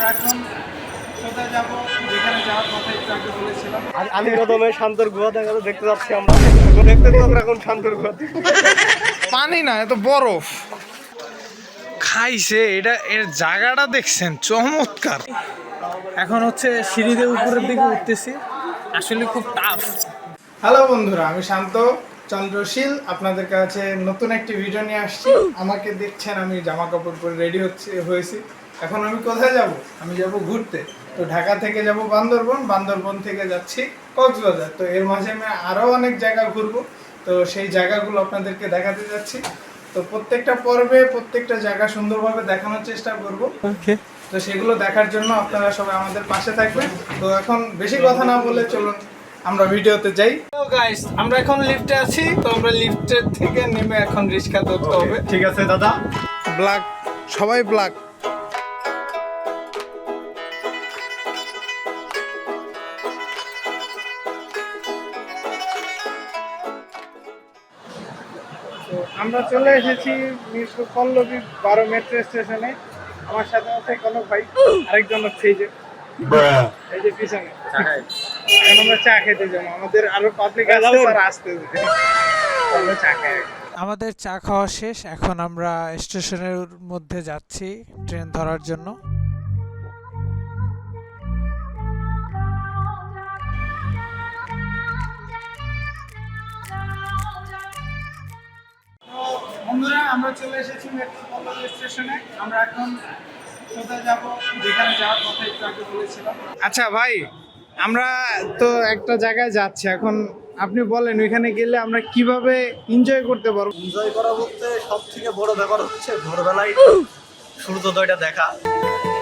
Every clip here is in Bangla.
আমরা এখন কোথায় যাব? যেখানে যাওয়ার কথা একটু আগে বলেছিলাম। আমি প্রথমে শান্তর গুহা দেখা দেখতে যাচ্ছি আমরা। দেখতে তো আমরা এখন শান্তর গুহা পানি না এত বরফ। খাইছে এটা এর জায়গাটা দেখছেন চমৎকার। এখন হচ্ছে সিঁড়িতে উপরের দিকে উঠতেছি। আসলে খুব টাফ হ্যালো বন্ধুরা আমি শান্ত চন্দ্রশীল। আপনাদের কাছে নতুন একটি ভিডিও নিয়ে আসছি। আমাকে দেখছেন আমি জামা কাপড় পরে রেডি হচ্ছে হয়েছি। এখন আমি কোথায় যাব? আমি যাব ঘুরতে। তো ঢাকা থেকে যাব বান্দরবন বান্দরবন থেকে যাচ্ছি কক্সবাজার। তো এর মাঝে আমি আরও অনেক জায়গা ঘুরবো। তো সেই জায়গাগুলো আপনাদেরকে দেখাতে যাচ্ছি। তো প্রত্যেকটা পর্বে প্রত্যেকটা জায়গা সুন্দরভাবে দেখানোর চেষ্টা করব। তো সেগুলো দেখার জন্য আপনারা সবাই আমাদের পাশে থাকবেন। তো এখন বেশি কথা না বলে চলুন আমরা ভিডিওতে যাই। তো গাইস আমরা এখন লিফটে আছি। তো আমরা লিফটের থেকে নেমে এখন রিক্সা ধরতে হবে। ঠিক আছে দাদা। ব্ল্যাক সবাই ব্ল্যাক আমরা চলে এসেছি মিরপুর পল্লবী বারো মেট্রো স্টেশনে আমার সাথে আছে কনক ভাই আরেকজন হচ্ছে এই যে এই যে পিছনে। এখন আমরা চা খেতে যাব। আমাদের আরও পাবলিক আসতে আসতে আমরা চা খাই। আমাদের চা খাওয়া শেষ এখন আমরা স্টেশনের মধ্যে যাচ্ছি ট্রেন ধরার জন্য। বন্ধুরা আমরা চলে এসেছি মেট্রো পল্লবী স্টেশনে। আমরা এখন কোথায় যাব? যেখানে যাওয়ার কথা একটু আগে বলেছিলাম। আচ্ছা ভাই আমরা তো একটা জায়গায় যাচ্ছি। এখন আপনি বলেন ওইখানে গেলে আমরা কীভাবে এনজয় করতে পারব? এনজয় করা বলতে সব থেকে বড় ব্যাপার হচ্ছে ভোরবেলায় সূর্যোদয়টা দেখা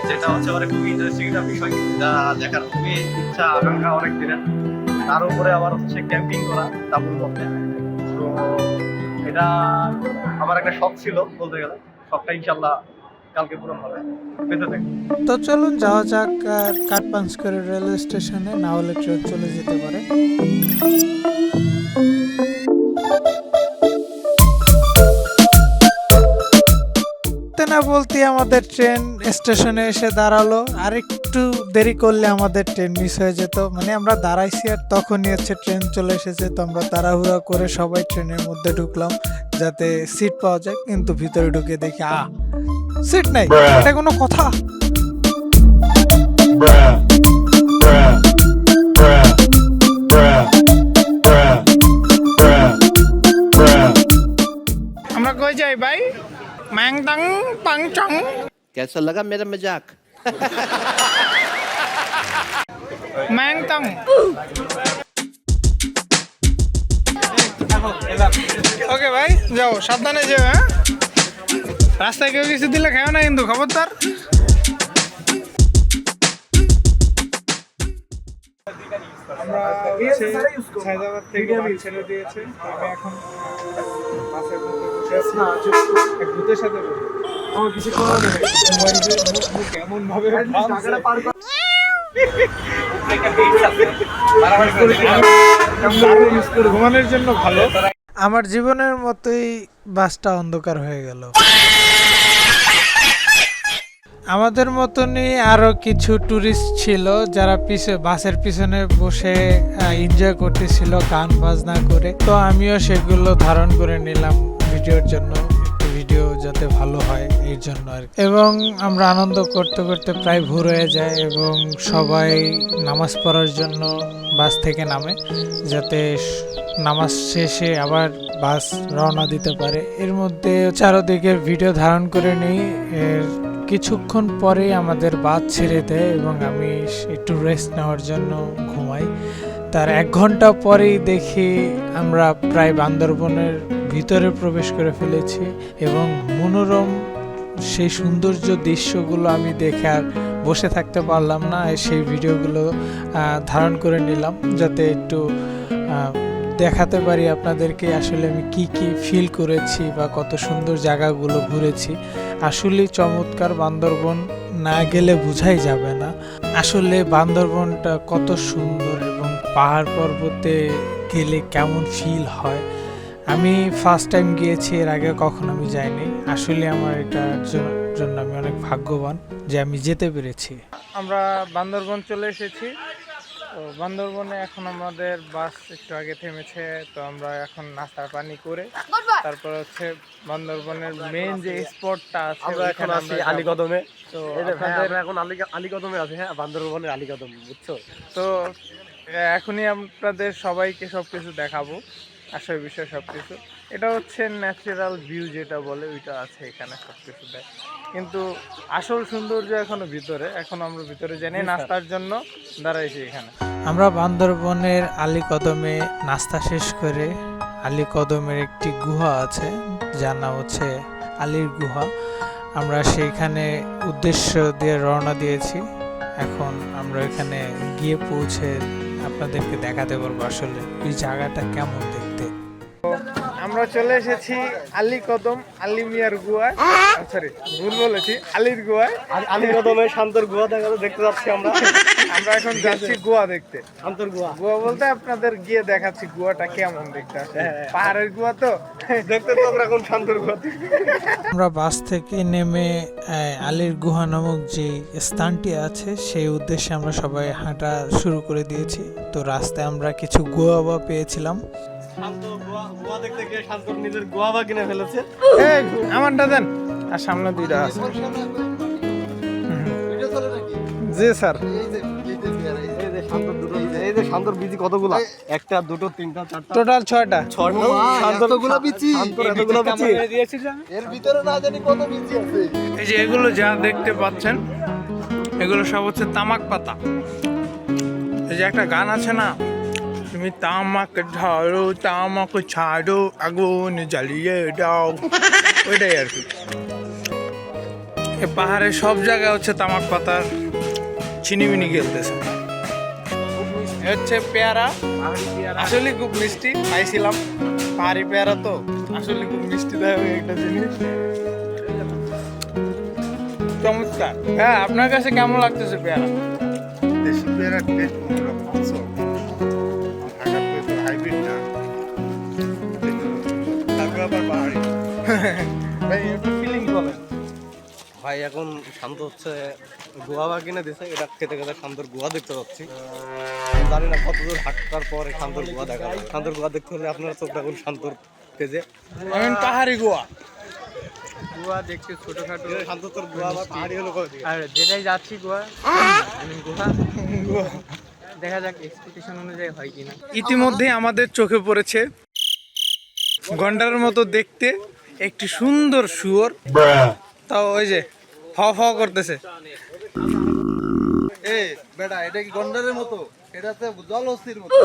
যেটা হচ্ছে মানে খুবই ইন্টারেস্টিং একটা বিষয়। যা দেখার খুবই ইচ্ছা আকাঙ্ক্ষা অনেক দিনের। তার উপরে আবার হচ্ছে ক্যাম্পিং করা তারপর মধ্যে তো এটা আমার একটা শখ ছিল বলতে গেলে। শখটা ইনশাল্লাহ কালকে পূরণ হবে। থাকি। তো চলুন যাওয়া যাক করে রেলওয়ে স্টেশনে, না হলে ট্রেন চলে যেতে পারে। না বলতে আমাদের ট্রেন স্টেশনে এসে দাঁড়াল। আর একটু দেরি করলে আমাদের ট্রেন মিস হয়ে যেত। মানে আমরা দাঁড়াইছি আর তখনই হচ্ছে ট্রেন চলে এসেছে। তো আমরা তাড়াহুড়া করে সবাই ট্রেনের মধ্যে ঢুকলাম যাতে সিট পাওয়া যায়। কিন্তু ভিতরে ঢুকে দেখি আ সিট নাই। এটা কোনো কথা. আমরা কই যাই ভাই? ম্যাং টাং পাং চং कैसा लगा मेरा मजाक ম্যাং টাং ওকে ভাই যাও সাবধানে যেও হ্যাঁ রাস্তায় কেউ কিছু দিলে খাও না কিন্তু খবরদার আমরা হচ্ছে সায়দাবাদ থেকে বাস ছেড়ে দিয়েছে আমি এখন বাসের মধ্যে আমার ঘুমানোর জন্য ভালো আমার জীবনের মতোই বাসটা অন্ধকার হয়ে গেল। আমাদের মতনই আরও কিছু টুরিস্ট ছিল যারা পিছে বাসের পিছনে বসে এনজয় করতেছিল, গান বাজনা করে। তো আমিও সেগুলো ধারণ করে নিলাম। ভিডিওর জন্য, একটু ভিডিও যাতে ভালো হয়, এর জন্য আর। এবং আমরা আনন্দ করতে করতে প্রায় ভোর হয়ে যায় এবং সবাই নামাজ পড়ার জন্য বাস থেকে নামে, যাতে নামাজ শেষে আবার বাস রওনা দিতে পারে। এর মধ্যে চারদিকে ভিডিও ধারণ করে নিই। এর কিছুক্ষণ পরেই আমাদের বাস ছেড়ে দেয় এবং আমি একটু রেস্ট নেওয়ার জন্য ঘুমাই। তার এক ঘণ্টা পরেই দেখি আমরা প্রায় বান্দরবনের ভিতরে প্রবেশ করে ফেলেছি এবং মনোরম সেই সৌন্দর্য দৃশ্যগুলো আমি দেখে আর বসে থাকতে পারলাম না সেই ভিডিওগুলো ধারণ করে নিলাম যাতে একটু দেখাতে পারি আপনাদেরকে আসলে আমি কি কি ফিল করেছি বা কত সুন্দর জায়গাগুলো ঘুরেছি। আসলে চমৎকার বান্দরবন না গেলে বোঝাই যাবে না। আসলে বান্দরবনটা কত সুন্দর এবং পাহাড় পর্বতে গেলে কেমন ফিল হয়। আমি ফার্স্ট টাইম গিয়েছি এর আগে কখনো আমি যাইনি। আসলে আমার এটার জ- জন্য আমি অনেক ভাগ্যবান যে আমি যেতে পেরেছি। আমরা বান্দরবন চলে এসেছি। তো বান্দরবনে এখন আমাদের বাস একটু আগে থেমেছে তো আমরা এখন নাস্তা পানি করে তারপর হচ্ছে বান্দরবনের মেন যে স্পটটা আছে আমরা এখন আছি আলীকদমে। তো এই যে ভাই, আপনাদের- আমরা এখন আলী আলীকদমে আছি হ্যাঁ বান্দরবনের আলীকদম বুঝছ? তো এখনই আপনাদের সবাইকে সবকিছু দেখাবো। আসল বিষয় সবকিছু। এটা হচ্ছে ন্যাচারাল ভিউ যেটা বলে ওইটা আছে এখানে সবকিছু দেয়। কিন্তু আসল সৌন্দর্য এখনও ভিতরে এখন আমরা ভিতরে জানি নাস্তার জন্য দাঁড়াইছি এখানে। আমরা বান্দরবনের আলী কদমে নাস্তা শেষ করে আলী কদমের একটি গুহা আছে যার নাম হচ্ছে আলীর গুহা। আমরা সেইখানে উদ্দেশ্য দিয়ে রওনা দিয়েছি। এখন আমরা এখানে গিয়ে পৌঁছে আপনাদেরকে দেখাতে পারব আসলে এই জায়গাটা কেমন দেখতে। আমরা চলে এসেছি আলী কদম আলী মিয়ার গুয়ায় সরি ভুল বলেছি আলীর গুয়ায় আলীকদমে শান্তর গুহা দেখা দেখতে যাচ্ছি আমরা। আমরা এখন যাচ্ছি গোয়া দেখতে। শান্তর গুহা। গোয়া বলতে আপনাদের গিয়ে দেখাচ্ছি গোয়াটা কেমন দেখতে আসলে। পাহাড়ের গুয়া তো? দেখতে তো আমরা এখন শান্তর গুহা। আমরা বাস থেকে নেমে আলীর গুহা নামক যে স্থানটি আছে সেই উদ্দেশ্যে আমরা সবাই হাঁটা শুরু করে দিয়েছি। তো রাস্তায় আমরা কিছু গুয়াবা পেয়েছিলাম। শান্ত গুহা গুহা দেখতে গিয়ে শান্তর নিজের গুহা বা কিনে ফেলেছে এই, আমারটা দেন আর সামনে দুইটা আছে জি স্যার এই যে শান্তর দুটো এই যে শান্তর বিজি কতগুলা একটা দুটো তিনটা টোটাল ছয়টা এই যে এগুলো যা দেখতে পাচ্ছেন এগুলো সব হচ্ছে তামাক পাতা এই যে একটা গান আছে না তুমি তামাক ঝাড়ো তামাক ছাড়ো আগুন জ্বালিয়ে দাও ওইটাই আর কি পাহাড়ে সব জায়গায় হচ্ছে তামাক পাতার চিনিমিনি গেলতেছে হচ্ছে পেয়ারা আসলে খুব মিষ্টি খাইছিলাম পাহাড়ি পেয়ারা তো আসলে খুব মিষ্টি দেয় একটা জিনিস চমৎকার হ্যাঁ আপনার কাছে কেমন লাগতেছে পেয়ারা দেশি পেয়ারার টেস্ট ভাই এখন শান্ত হচ্ছে গুহা বা কিনে দিছে এটা খেতে খেতে শান্তর গুহা দেখতে পাচ্ছি। জানি না কত দূর হাঁটার পরে শান্তর গুহা দেখা যায়। শান্তর গুহা দেখতে হলে আপনারা চোখ রাখুন শান্তর পেজে। পাহাড়ি গোয়া গোয়া দেখতে ছোটখাটো। শান্ত তোর গুহা বা পাহাড়ি হলো কবে আর যেটাই যাচ্ছি গোয়া গোয়া দেখা যাক এক্সপেকটেশন অনুযায়ী হয় কিনা। ইতিমধ্যে আমাদের চোখে পড়েছে গন্ডার মতো দেখতে একটি সুন্দর শুয়োর. তাও ওই যে ফ ফ করতেছে। এ বেটা এটা কি গন্ডারের মতো? এটা তো মতো।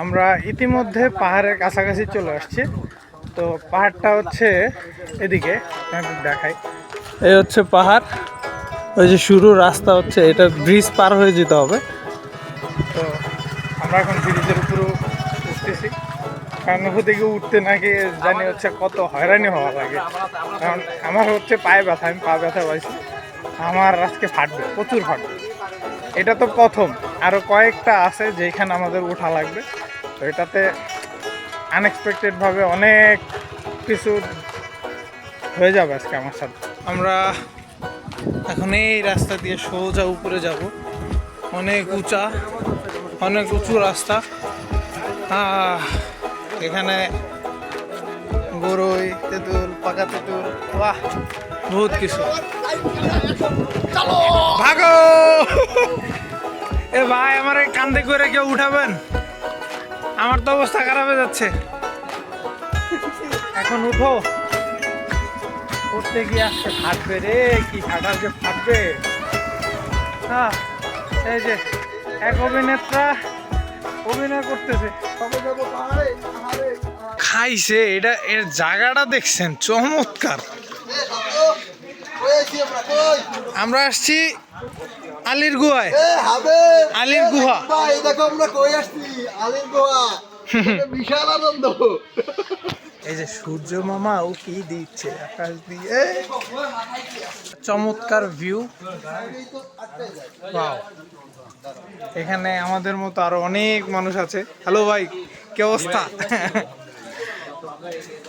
আমরা ইতিমধ্যে পাহাড়ের কাছাকাছি চলে আসছি। তো পাহাড়টা হচ্ছে এদিকে দেখাই। এই হচ্ছে পাহাড়। ওই যে শুরু রাস্তা হচ্ছে এটা ব্রিজ পার হয়ে যেতে হবে। তো আমরা এখন ব্রিজের উপরে উঠতেছি কারণ ওদিকে উঠতে নাকি জানি হচ্ছে কত হয়রানি হওয়া লাগে। কারণ আমার হচ্ছে পায়ে ব্যথা, আমি পা ব্যথা পাইছি। আমার আজকে ফাটবে, প্রচুর ফাটবে। এটা তো প্রথম। আরও কয়েকটা আছে যেখানে আমাদের ওঠা লাগবে। তো এটাতে আনএক্সপেক্টেডভাবে অনেক কিছু হয়ে যাবে আজকে আমার সাথে। আমরা এখন এই রাস্তা দিয়ে সোজা উপরে যাব। অনেক উঁচা, অনেক উঁচু রাস্তা। এখানে গরই তেঁতুল পাকা তেঁতুল বাহ! বহুত কিছু। ভাগো! এ ভাই আমার এই কান্দে করে কেউ উঠাবেন? আমার তো অবস্থা খারাপ হয়ে যাচ্ছে। এখন উঠো। উঠতে গিয়ে আসছে ফাটবে রে কি ফাটা যে ফাটবে? হ্যাঁ এই যে এক অভিনেত্রা অভিনয় করতেছে। খাইছে এটা এর জায়গাটা দেখছেন চমৎকার। আমরা আসছি আলির গুহায়। আলির গুহা। বিশাল আনন্দ। এই যে সূর্য মামা ও কি দিচ্ছে আকাশ দিয়ে। চমৎকার ভিউ এখানে আমাদের মতো আরও অনেক মানুষ আছে। হ্যালো ভাই কি অবস্থা?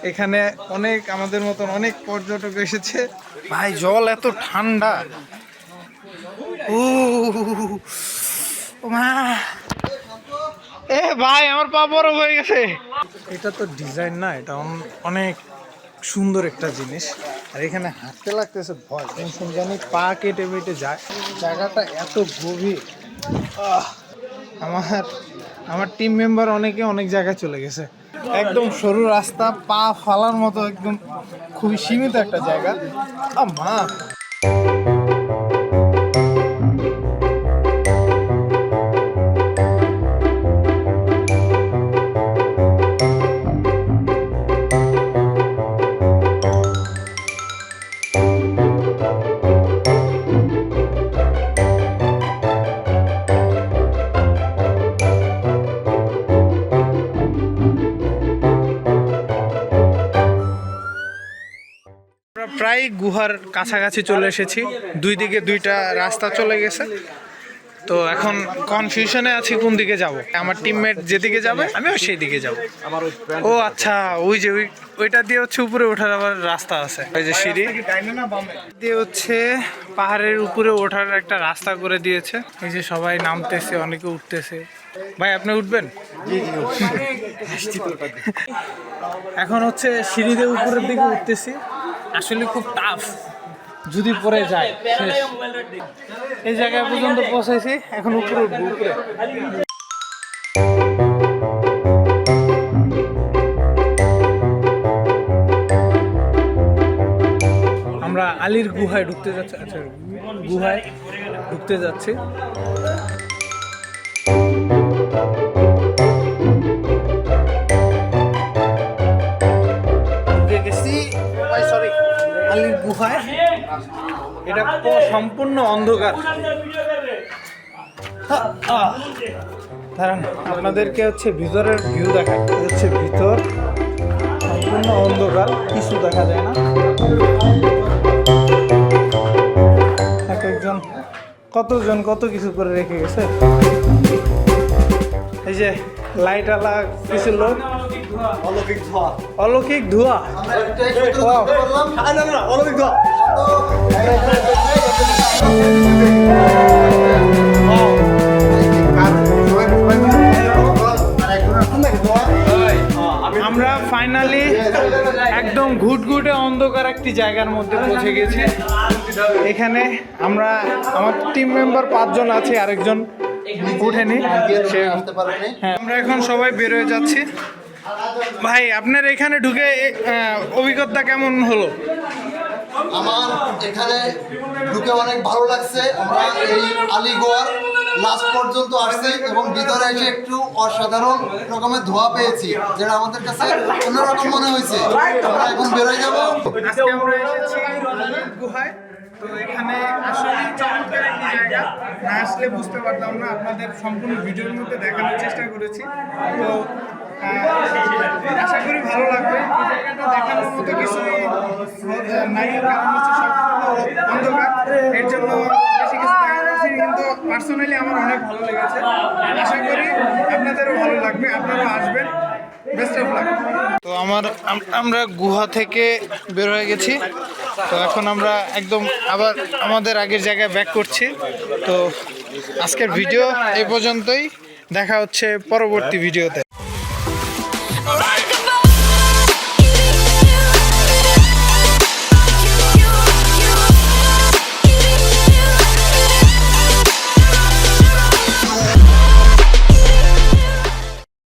এখানে অনেক আমাদের মতন অনেক পর্যটক এসেছে। ভাই জল এত ঠান্ডা। ও মা। এ ভাই আমার পা বড় হয়ে গেছে। এটা তো ডিজাইন না এটা অন- অনেক সুন্দর একটা জিনিস। আর এখানে হাঁটতে লাগতেছে ভয় কোন জানি পা কেটে মেটে যায়। জায়গাটা এত গভীর। আমার আমার টিম মেম্বার অনেকে অনেক জায়গায় চলে গেছে। একদম সরু রাস্তা পা ফালার মতো একদম খুবই সীমিত একটা জায়গা। মা গুহার কাছাকাছি চলে এসেছি। দুই দিকে দুইটা রাস্তা চলে গেছে। তো এখন কনফিউশনে আছি কোন দিকে যাব। আমার টিমমেট যেদিকে যাবে, আমিও সেই দিকে যাব। ও আচ্ছা ওই যে ওই ওইটা দিয়ে হচ্ছে উপরে ওঠার আবার রাস্তা আছে। ওই যে সিঁড়ি। দিয়ে হচ্ছে পাহাড়ের উপরে ওঠার একটা রাস্তা করে দিয়েছে। এই যে সবাই নামতেছে, অনেকে উঠতেছে। ভাই, আপনি উঠবেন? এখন হচ্ছে সিঁড়িতে উপরের দিকে উঠতেছি। আসলে খুব টাফ যদি পরে যায় এই জায়গায় পর্যন্ত পৌঁছাইছি, এখন উপরে উঠবো, উপরে। আমরা আলীর গুহায় ঢুকতে যাচ্ছি আচ্ছা গুহায় ঢুকতে যাচ্ছি। আলীর গুহায়। এটা সম্পূর্ণ অন্ধকার। দাঁড়ান, আপনাদেরকে হচ্ছে ভিতরের ভিউ এটা হচ্ছে ভিতর, সম্পূর্ণ অন্ধকার, কিছু দেখা যায় না। এক একজন, কতজন কত কিছু করে রেখে গেছে? এই যে লাইট আলা কিছু লোক অলৌকিক ধোয়া। অলৌকিক ধোঁয়া। অলৌকিক ধোয়া। আমরা ফাইনালি একদম ঘুটঘুটে অন্ধকার একটি জায়গার মধ্যে পৌঁছে গেছি। এখানে আমরা আমার টিম মেম্বার পাঁচজন আছে আরেকজন উঠেনি সে হ্যাঁ। আমরা এখন সবাই বের হয়ে যাচ্ছি। ভাই আপনার এখানে ঢুকে অভিজ্ঞতা কেমন হলো? আমার এখানে ঢুকে অনেক ভালো লাগছে। আমরা এই আলিগোয়ার লাস্ট পর্যন্ত আসছি এবং ভিতরে এসে একটু অসাধারণ রকমের ধোয়া পেয়েছি যেটা আমাদের কাছে অন্যরকম মনে হয়েছে। আমরা এখন বেরোয় যাব। আজকে আমরা এসেছি গুহায়। তো এখানে জায়গা না আসলে বুঝতে পারতাম না, আপনাদের সম্পূর্ণ ভিডিওর মধ্যে দেখানোর চেষ্টা করেছি। তো আশা করি ভালো লাগবে। দেখানোর মতো কিছু নাই অন্ধকার। এর জন্য বেশি কিছু কিন্তু পার্সোনালি আমার অনেক ভালো লেগেছে। আশা করি আপনাদেরও ভালো লাগবে, আপনারাও আসবেন। তো আমার আমরা গুহা থেকে বের হয়ে গেছি। তো এখন আমরা একদম আবার আমাদের আগের জায়গায় ব্যাক করছি। তো আজকের ভিডিও এই পর্যন্তই। দেখা হচ্ছে পরবর্তী ভিডিওতে